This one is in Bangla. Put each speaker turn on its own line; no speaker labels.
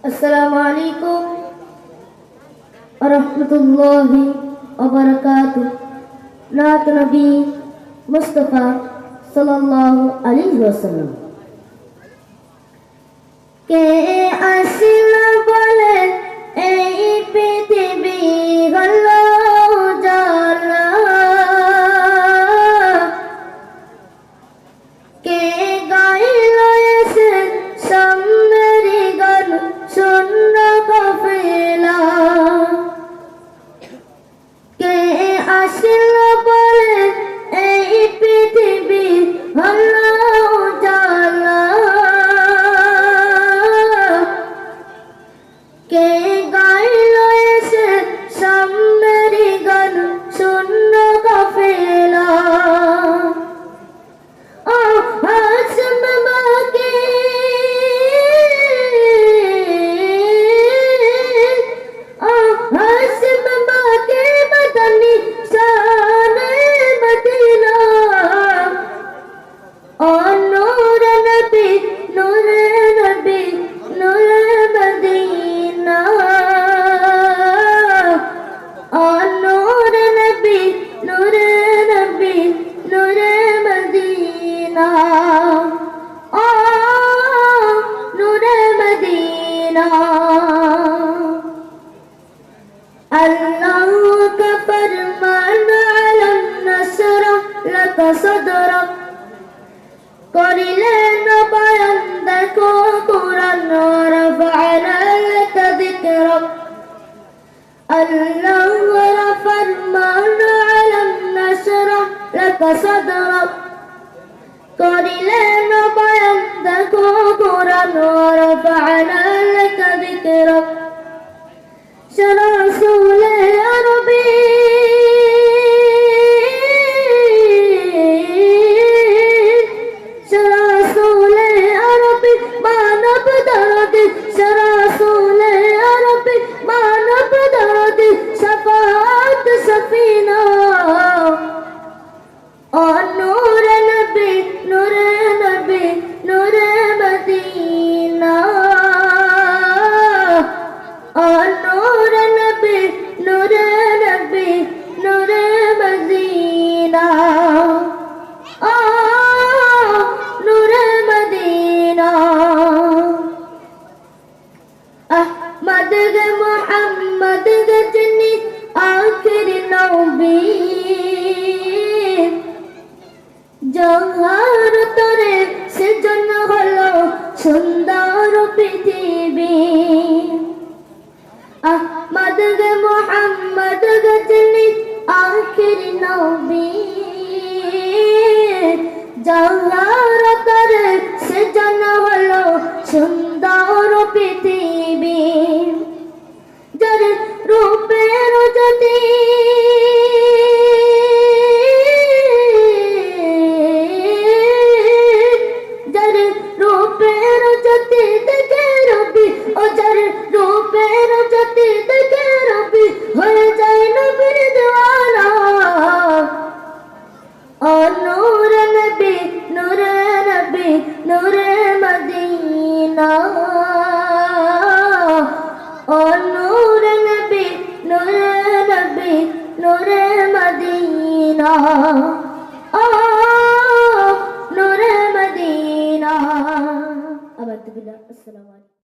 السلام عليكم ورحمة الله وبركاته نات نبي مصطفى صلى الله عليه وسلم কে നൂറ് മദീന ഓ നൂറ് മദീന അല്ലാഹു അക്ബർ മനാല നസ്ര ലക സദറ قرلين بيندك قرآن ورفعنا لك ذكرك الله صدرك قليلا ويندك قرا ورفعنا لك ذكرك شرع رسول मोहम्मद ग मोहम्मद गजनी आखिर नबी জহার তরে সেজন্য হলো সুন্দর পৃথিবী। আহমদ গে মোহাম্মদ গজনী আখির নবী। জহার তরে হলো সুন্দর পৃথিবী। মদিনা। নূর মদিনা। আবার আসসালামু আলাইকুম।